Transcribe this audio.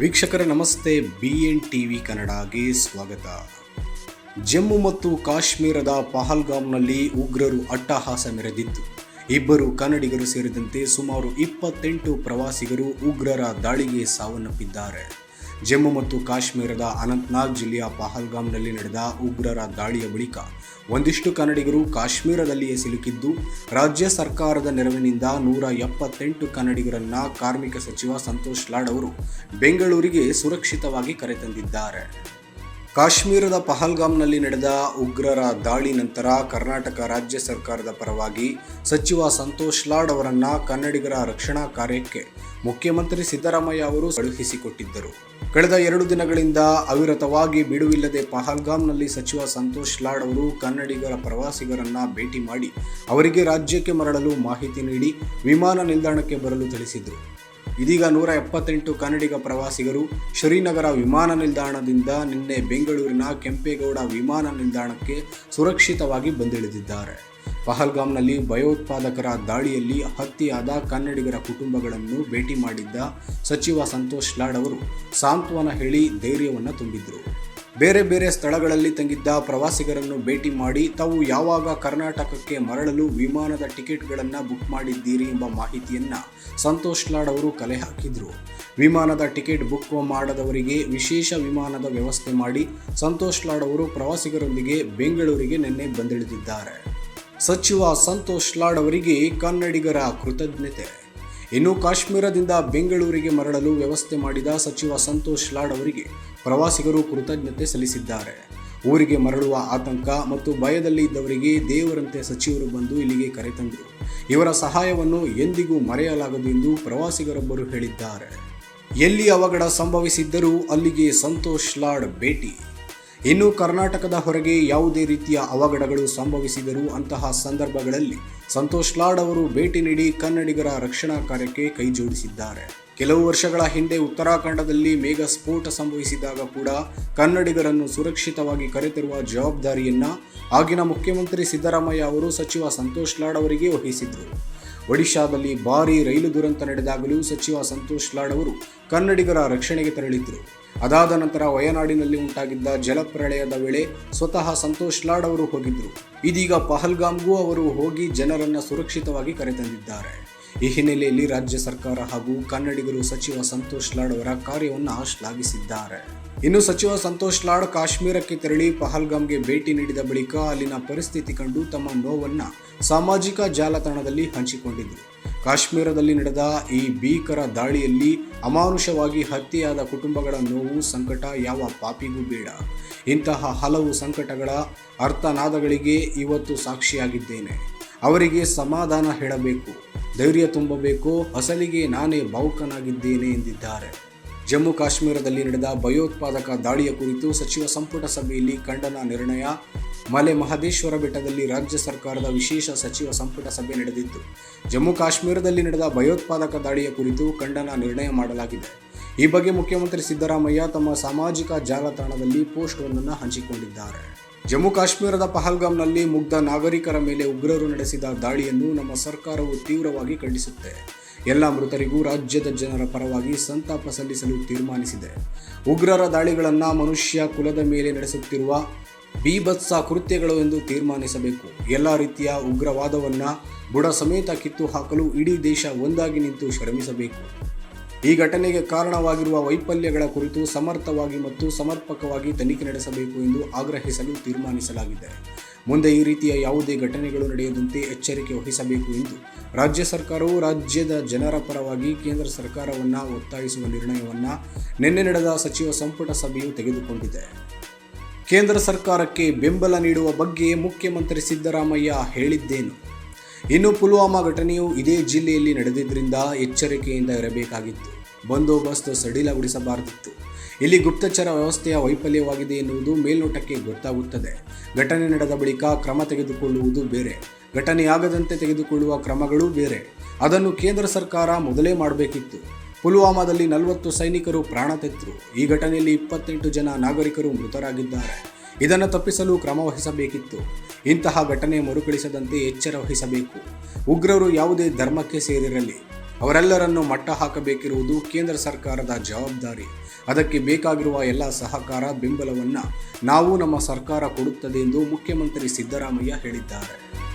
ವೀಕ್ಷಕರೇ, ನಮಸ್ತೆ. B N T V ಕನ್ನಡಗೆ ಸ್ವಾಗತ. ಜಮ್ಮು ಮತ್ತು ಕಾಶ್ಮೀರದ ಪಹಲ್ಗಾಮ್ನಲ್ಲಿ ಉಗ್ರರು ಅಟ್ಟಹಾಸ ಮೆರೆದಿದ್ದು ಇಬ್ಬರು ಕನ್ನಡಿಗರು ಸೇರಿದಂತೆ ಸುಮಾರು ಇಪ್ಪತ್ತೆಂಟು ಪ್ರವಾಸಿಗರು ಉಗ್ರರ ದಾಳಿಗೆ ಸಾವನ್ನಪ್ಪಿದ್ದಾರೆ. ಜಮ್ಮು ಮತ್ತು ಕಾಶ್ಮೀರದ ಅನಂತ್ನಾಗ್ ಜಿಲ್ಲೆಯ ಪಹಲ್ಗಾಮ್ನಲ್ಲಿ ನಡೆದ ಉಗ್ರರ ದಾಳಿಯ ಬಳಿಕ ಒಂದಿಷ್ಟು ಕನ್ನಡಿಗರು ಕಾಶ್ಮೀರದಲ್ಲಿಯೇ ಸಿಲುಕಿದ್ದು, ರಾಜ್ಯ ಸರ್ಕಾರದ ನೆರವಿನಿಂದ ನೂರ ಎಪ್ಪತ್ತೆಂಟು ಕನ್ನಡಿಗರನ್ನ ಕಾರ್ಮಿಕ ಸಚಿವ ಸಂತೋಷ್ ಲಾಡ್ ಅವರು ಬೆಂಗಳೂರಿಗೆ ಸುರಕ್ಷಿತವಾಗಿ ಕರೆತಂದಿದ್ದಾರೆ. ಕಾಶ್ಮೀರದ ಪಹಲ್ಗಾಮ್ನಲ್ಲಿ ನಡೆದ ಉಗ್ರರ ದಾಳಿ ನಂತರ ಕರ್ನಾಟಕ ರಾಜ್ಯ ಸರ್ಕಾರದ ಪರವಾಗಿ ಸಚಿವ ಸಂತೋಷ್ ಲಾಡ್ ಅವರನ್ನ ಕನ್ನಡಿಗರ ರಕ್ಷಣಾ ಕಾರ್ಯಕ್ಕೆ ಮುಖ್ಯಮಂತ್ರಿ ಸಿದ್ದರಾಮಯ್ಯ ಅವರು ಕಳುಹಿಸಿಕೊಟ್ಟಿದ್ದರು. ಕಳೆದ ಎರಡು ದಿನಗಳಿಂದ ಅವಿರತವಾಗಿ ಬಿಡುವಿಲ್ಲದೆ ಪಹಲ್ಗಾಮ್ನಲ್ಲಿ ಸಚಿವ ಸಂತೋಷ್ ಲಾಡ್ ಅವರು ಕನ್ನಡಿಗರ ಪ್ರವಾಸಿಗರನ್ನ ಭೇಟಿ ಮಾಡಿ ಅವರಿಗೆ ರಾಜ್ಯಕ್ಕೆ ಮರಳಲು ಮಾಹಿತಿ ನೀಡಿ ವಿಮಾನ ನಿಲ್ದಾಣಕ್ಕೆ ಬರಲು ತಿಳಿಸಿದರು. ಇದೀಗ ನೂರ ಎಪ್ಪತ್ತೆಂಟು ಕನ್ನಡಿಗ ಪ್ರವಾಸಿಗರು ಶ್ರೀನಗರ ವಿಮಾನ ನಿಲ್ದಾಣದಿಂದ ನಿನ್ನೆ ಬೆಂಗಳೂರಿನ ಕೆಂಪೇಗೌಡ ವಿಮಾನ ನಿಲ್ದಾಣಕ್ಕೆ ಸುರಕ್ಷಿತವಾಗಿ ಬಂದಿಳಿದಿದ್ದಾರೆ. ಪಹಲ್ಗಾಮ್ನಲ್ಲಿ ಭಯೋತ್ಪಾದಕರ ದಾಳಿಯಲ್ಲಿ ಹತ್ಯೆಯಾದ ಕನ್ನಡಿಗರ ಕುಟುಂಬಗಳನ್ನು ಭೇಟಿ ಮಾಡಿದ್ದ ಸಚಿವ ಸಂತೋಷ್ ಲಾಡ್ ಅವರು ಸಾಂತ್ವನ ಹೇಳಿ ಧೈರ್ಯವನ್ನು ತುಂಬಿದ್ರು. ಬೇರೆ ಬೇರೆ ಸ್ಥಳಗಳಲ್ಲಿ ತಂಗಿದ್ದ ಪ್ರವಾಸಿಗರನ್ನು ಭೇಟಿ ಮಾಡಿ, ತಾವು ಯಾವಾಗ ಕರ್ನಾಟಕಕ್ಕೆ ಮರಳಲು ವಿಮಾನದ ಟಿಕೆಟ್ಗಳನ್ನು ಬುಕ್ ಮಾಡಿದ್ದೀರಿ ಎಂಬ ಮಾಹಿತಿಯನ್ನು ಸಂತೋಷ್ ಲಾಡ್ ಅವರು ಕಲೆ ಹಾಕಿದರು. ವಿಮಾನದ ಟಿಕೆಟ್ ಬುಕ್ ಮಾಡದವರಿಗೆ ವಿಶೇಷ ವಿಮಾನದ ವ್ಯವಸ್ಥೆ ಮಾಡಿ ಸಂತೋಷ್ ಲಾಡ್ ಅವರು ಪ್ರವಾಸಿಗರೊಂದಿಗೆ ಬೆಂಗಳೂರಿಗೆ ನಿನ್ನೆ ಬಂದಿಳಿದಿದ್ದಾರೆ. ಸಚಿವ ಸಂತೋಷ್ ಲಾಡ್ ಅವರಿಗೆ ಕನ್ನಡಿಗರ ಕೃತಜ್ಞತೆ. ಇನ್ನು ಕಾಶ್ಮೀರದಿಂದ ಬೆಂಗಳೂರಿಗೆ ಮರಳಲು ವ್ಯವಸ್ಥೆ ಮಾಡಿದ ಸಚಿವ ಸಂತೋಷ್ ಲಾಡ್ ಅವರಿಗೆ ಪ್ರವಾಸಿಗರು ಕೃತಜ್ಞತೆ ಸಲ್ಲಿಸಿದ್ದಾರೆ. ಊರಿಗೆ ಮರಳುವ ಆತಂಕ ಮತ್ತು ಭಯದಲ್ಲಿ ಇದ್ದವರಿಗೆ ದೇವರಂತೆ ಸಚಿವರು ಬಂದು ಇಲ್ಲಿಗೆ ಕರೆತಂದರು ಇವರ ಸಹಾಯವನ್ನು ಎಂದಿಗೂ ಮರೆಯಲಾಗದು ಎಂದು ಪ್ರವಾಸಿಗರೊಬ್ಬರು ಹೇಳಿದ್ದಾರೆ. ಎಲ್ಲಿ ಅವಘಡ ಸಂಭವಿಸಿದ್ದರೂ ಅಲ್ಲಿಗೆ ಸಂತೋಷ್ ಲಾಡ್ ಭೇಟಿ. ಇನ್ನು ಕರ್ನಾಟಕದ ಹೊರಗೆ ಯಾವುದೇ ರೀತಿಯ ಅವಘಡಗಳು ಸಂಭವಿಸಿದರೂ ಅಂತಹ ಸಂದರ್ಭಗಳಲ್ಲಿ ಸಂತೋಷ್ ಲಾಡ್ ಅವರು ಭೇಟಿ ನೀಡಿ ಕನ್ನಡಿಗರ ರಕ್ಷಣಾ ಕಾರ್ಯಕ್ಕೆ ಕೈ ಜೋಡಿಸಿದ್ದಾರೆ ಕೆಲವು ವರ್ಷಗಳ ಹಿಂದೆ ಉತ್ತರಾಖಂಡದಲ್ಲಿ ಮೇಘ ಸ್ಫೋಟ ಸಂಭವಿಸಿದಾಗ ಕೂಡ ಕನ್ನಡಿಗರನ್ನು ಸುರಕ್ಷಿತವಾಗಿ ಕರೆತರುವ ಜವಾಬ್ದಾರಿಯನ್ನ ಆಗಿನ ಮುಖ್ಯಮಂತ್ರಿ ಸಿದ್ದರಾಮಯ್ಯ ಅವರು ಸಚಿವ ಸಂತೋಷ್ ಲಾಡ್ ಅವರಿಗೆ ವಹಿಸಿದ್ದರು. ಒಡಿಶಾದಲ್ಲಿ ಭಾರೀ ರೈಲು ದುರಂತ ನಡೆದಾಗಲೂ ಸಚಿವ ಸಂತೋಷ್ ಲಾಡ್ ಅವರು ಕನ್ನಡಿಗರ ರಕ್ಷಣೆಗೆ ತೆರಳಿದ್ರು ಅದಾದ ನಂತರ ವಯನಾಡಿನಲ್ಲಿ ಉಂಟಾಗಿದ್ದ ಜಲಪ್ರಳಯದ ವೇಳೆ ಸ್ವತಃ ಸಂತೋಷ್ ಲಾಡ್ ಅವರು ಹೋಗಿದ್ದರು ಇದೀಗ ಪಹಲ್ಗಾಮ್ಗೂ ಅವರು ಹೋಗಿ ಜನರನ್ನು ಸುರಕ್ಷಿತವಾಗಿ ಕರೆತಂದಿದ್ದಾರೆ. ಈ ಹಿನ್ನೆಲೆಯಲ್ಲಿ ರಾಜ್ಯ ಸರ್ಕಾರ ಹಾಗೂ ಕನ್ನಡಿಗರು ಸಚಿವ ಸಂತೋಷ್ ಲಾಡ್ ಅವರ ಕಾರ್ಯವನ್ನು ಶ್ಲಾಘಿಸಿದ್ದಾರೆ. ಇನ್ನು ಸಚಿವ ಸಂತೋಷ್ ಲಾಡ್ ಕಾಶ್ಮೀರಕ್ಕೆ ತೆರಳಿ ಪಹಲ್ಗಾಮ್ಗೆ ಭೇಟಿ ನೀಡಿದ ಬಳಿಕ ಅಲ್ಲಿನ ಪರಿಸ್ಥಿತಿ ಕಂಡು ತಮ್ಮ ನೋವನ್ನು ಸಾಮಾಜಿಕ ಜಾಲತಾಣದಲ್ಲಿ ಹಂಚಿಕೊಂಡಿದ್ರು. ಕಾಶ್ಮೀರದಲ್ಲಿ ನಡೆದ ಈ ಭೀಕರ ದಾಳಿಯಲ್ಲಿ ಅಮಾನುಷವಾಗಿ ಹತ್ಯೆಯಾದ ಕುಟುಂಬಗಳ ನೋವು, ಸಂಕಟ ಯಾವ ಪಾಪಿಗೂ ಬೇಡ. ಇಂತಹ ಹಲವು ಸಂಕಟಗಳ ಅರ್ಥನಾದಗಳಿಗೆ ಇವತ್ತು ಸಾಕ್ಷಿಯಾಗಿದ್ದೇನೆ. ಅವರಿಗೆ ಸಮಾಧಾನ ಹೇಳಬೇಕು, ಧೈರ್ಯ ತುಂಬಬೇಕು, ಅಸಲಿಗೆ ನಾನೇ ಭಾವುಕನಾಗಿದ್ದೇನೆ ಎಂದಿದ್ದಾರೆ. ಜಮ್ಮು ಕಾಶ್ಮೀರದಲ್ಲಿ ನಡೆದ ಭಯೋತ್ಪಾದಕ ದಾಳಿಯ ಕುರಿತು ಸಚಿವ ಸಂಪುಟ ಸಭೆಯಲ್ಲಿ ಖಂಡನ ನಿರ್ಣಯ ಮಲೆ ಮಹದೇಶ್ವರ ಬೆಟ್ಟದಲ್ಲಿ ರಾಜ್ಯ ಸರ್ಕಾರದ ವಿಶೇಷ ಸಚಿವ ಸಂಪುಟ ಸಭೆ ನಡೆದಿತ್ತು. ಜಮ್ಮು ಕಾಶ್ಮೀರದಲ್ಲಿ ನಡೆದ ಭಯೋತ್ಪಾದಕ ದಾಳಿಯ ಕುರಿತು ಖಂಡನ ನಿರ್ಣಯ ಮಾಡಲಾಗಿದೆ. ಈ ಬಗ್ಗೆ ಮುಖ್ಯಮಂತ್ರಿ ಸಿದ್ದರಾಮಯ್ಯ ತಮ್ಮ ಸಾಮಾಜಿಕ ಜಾಲತಾಣದಲ್ಲಿ ಪೋಸ್ಟ್ ಒಂದನ್ನು ಹಂಚಿಕೊಂಡಿದ್ದಾರೆ. ಜಮ್ಮು ಕಾಶ್ಮೀರದ ಪಹಲ್ಗಾಮ್ನಲ್ಲಿ ಮುಗ್ಧ ನಾಗರಿಕರ ಮೇಲೆ ಉಗ್ರರು ನಡೆಸಿದ ದಾಳಿಯನ್ನು ನಮ್ಮ ಸರ್ಕಾರವು ತೀವ್ರವಾಗಿ ಖಂಡಿಸುತ್ತೆ. ಎಲ್ಲ ಮೃತರಿಗೂ ರಾಜ್ಯದ ಜನರ ಪರವಾಗಿ ಸಂತಾಪ ಸಲ್ಲಿಸಲು ತೀರ್ಮಾನಿಸಿದೆ. ಉಗ್ರರ ದಾಳಿಗಳನ್ನು ಮನುಷ್ಯ ಕುಲದ ಮೇಲೆ ನಡೆಸುತ್ತಿರುವ ಬೀಭತ್ಸ ಕೃತ್ಯಗಳು ಎಂದು ತೀರ್ಮಾನಿಸಬೇಕು. ಎಲ್ಲ ರೀತಿಯ ಉಗ್ರವಾದವನ್ನು ಬುಡ ಸಮೇತ ಕಿತ್ತು ಹಾಕಲು ಇಡೀ ದೇಶ ಒಂದಾಗಿ ನಿಂತು ಶ್ರಮಿಸಬೇಕು. ಈ ಘಟನೆಗೆ ಕಾರಣವಾಗಿರುವ ವೈಫಲ್ಯಗಳ ಕುರಿತು ಸಮರ್ಥವಾಗಿ ಮತ್ತು ಸಮರ್ಪಕವಾಗಿ ತನಿಖೆ ನಡೆಸಬೇಕು ಎಂದು ಆಗ್ರಹಿಸಲು ತೀರ್ಮಾನಿಸಲಾಗಿದೆ. ಮುಂದೆ ಈ ರೀತಿಯ ಯಾವುದೇ ಘಟನೆಗಳು ನಡೆಯದಂತೆ ಎಚ್ಚರಿಕೆ ವಹಿಸಬೇಕು ಎಂದು ರಾಜ್ಯ ಸರ್ಕಾರವು ರಾಜ್ಯದ ಜನರ ಪರವಾಗಿ ಕೇಂದ್ರ ಸರ್ಕಾರವನ್ನು ಒತ್ತಾಯಿಸುವ ನಿರ್ಣಯವನ್ನು ನಿನ್ನೆ ನಡೆದ ಸಚಿವ ಸಂಪುಟ ಸಭೆಯು ತೆಗೆದುಕೊಂಡಿದೆ. ಕೇಂದ್ರ ಸರ್ಕಾರಕ್ಕೆ ಬೆಂಬಲ ನೀಡುವ ಬಗ್ಗೆ ಮುಖ್ಯಮಂತ್ರಿ ಸಿದ್ದರಾಮಯ್ಯ ಹೇಳಿದ್ದೇನು? ಇನ್ನು ಪುಲ್ವಾಮಾ ಘಟನೆಯು ಇದೇ ಜಿಲ್ಲೆಯಲ್ಲಿ ನಡೆದಿದ್ದರಿಂದ ಎಚ್ಚರಿಕೆಯಿಂದ ಇರಬೇಕಾಗಿತ್ತು. ಬಂದೋಬಸ್ತ್ ಸಡಿಲಗೊಳಿಸಬಾರದಿತ್ತು. ಇಲ್ಲಿ ಗುಪ್ತಚರ ವ್ಯವಸ್ಥೆಯ ವೈಫಲ್ಯವಾಗಿದೆ ಎನ್ನುವುದು ಮೇಲ್ನೋಟಕ್ಕೆ ಗೊತ್ತಾಗುತ್ತದೆ. ಘಟನೆ ನಡೆದ ಬಳಿಕ ಕ್ರಮ ತೆಗೆದುಕೊಳ್ಳುವುದು ಬೇರೆ. ಘಟನೆಯಾಗದಂತೆ ತೆಗೆದುಕೊಳ್ಳುವ ಕ್ರಮಗಳೂ ಬೇರೆ. ಅದನ್ನು ಕೇಂದ್ರ ಸರ್ಕಾರ ಮೊದಲೇ ಮಾಡಬೇಕಿತ್ತು. ಪುಲ್ವಾಮಾದಲ್ಲಿ ನಲವತ್ತು ಸೈನಿಕರು ಪ್ರಾಣ ತೆತ್ತರು ಈ ಘಟನೆಯಲ್ಲಿ ಇಪ್ಪತ್ತೆಂಟು ಜನ ನಾಗರಿಕರು ಮೃತರಾಗಿದ್ದಾರೆ. ಇದನ್ನು ತಪ್ಪಿಸಲು ಕ್ರಮ ವಹಿಸಬೇಕಿತ್ತು. ಇಂತಹ ಘಟನೆ ಮರುಕಳಿಸದಂತೆ ಎಚ್ಚರ ವಹಿಸಬೇಕು. ಉಗ್ರರು ಯಾವುದೇ ಧರ್ಮಕ್ಕೆ ಸೇರಿರಲಿ. ಅವರೆಲ್ಲರನ್ನು ಮಟ್ಟ ಹಾಕಬೇಕಿರುವುದು ಕೇಂದ್ರ ಸರ್ಕಾರದ ಜವಾಬ್ದಾರಿ. ಅದಕ್ಕೆ ಬೇಕಾಗಿರುವ ಎಲ್ಲ ಸಹಕಾರ, ಬೆಂಬಲವನ್ನು ನಾವು ನಮ್ಮ ಸರ್ಕಾರ ಕೊಡುತ್ತದೆ ಎಂದು ಮುಖ್ಯಮಂತ್ರಿ ಸಿದ್ದರಾಮಯ್ಯ ಹೇಳಿದ್ದಾರೆ.